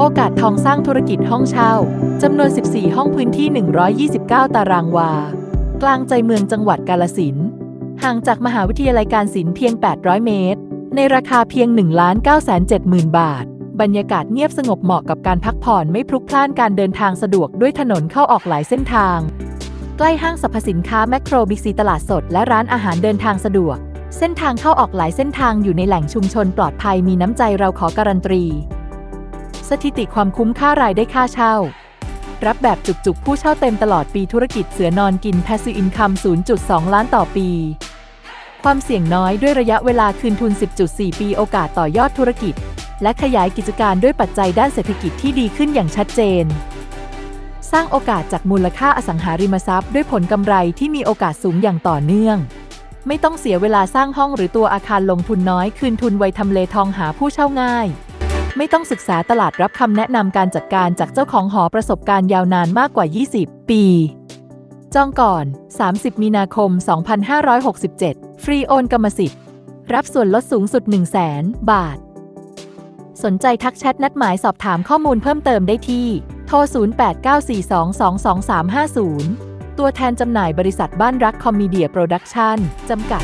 โอกาสทองสร้างธุรกิจห้องเช่าจำนวน 14 ห้องพื้นที่ 129 ตารางวา กลางใจเมืองจังหวัดกาลสินห่างจากมหาวิทยาลัยการศิลป์เพียง 800 เมตร ในราคาเพียง 1 9 7 0 0 0 0 บาท บรรยากาศเงียบสงบเหมาะกับการพักผ่อนไม่พลุกพล่านการเดินทางสะดวกด้วยถนนเข้าออกหลายเส้นทาง ใกล้ห้างสรรพสินค้าแมคโครบิ๊กซีตลาดสดและร้านอาหารเดินทางสะดวก เส้นทางเข้าออกหลายเส้นทางอยู่ในแหล่งชุมชนปลอดภัยมีน้ำใจเราขอการันตี สถิติความคุ้มค่ารายได้ค่าเช่า รับแบบจุกๆ ผู้เช่าเต็มตลอดปีธุรกิจเสือนอนกิน Passive Income 0.2 ล้านต่อปี ความเสี่ยงน้อยด้วยระยะเวลาคืนทุน 10.4 ปีโอกาสต่อยอดธุรกิจ และขยายกิจการด้วยปัจจัยด้านเศรษฐกิจที่ดีขึ้นอย่างชัดเจน สร้างโอกาสจากมูลค่าอสังหาริมทรัพย์ ด้วยผลกำไรที่มีโอกาสสูงอย่างต่อเนื่องไม่ต้องเสียเวลาสร้างห้องหรือตัวอาคารลงทุนน้อย คืนทุนไวทำเลทองหาผู้เช่าง่าย ไม่ต้องศึกษาตลาดรับคำแนะนำการจัดการจากเจ้าของหอประสบการณ์ยาวนานมากกว่า 20 ปี จองก่อน 30 มีนาคม 2567 ฟรีโอนกรรมสิทธิ์ รับส่วนลดสูงสุด 1 0 0 0 0 0 บาท สนใจทักแชทนัดหมายสอบถามข้อมูลเพิ่มเติมได้ที่ โทร 0894222350 ตัวแทนจำหน่ายบริษัทบ้านรักคอมมีเดียโปรดักชั่นจำกัด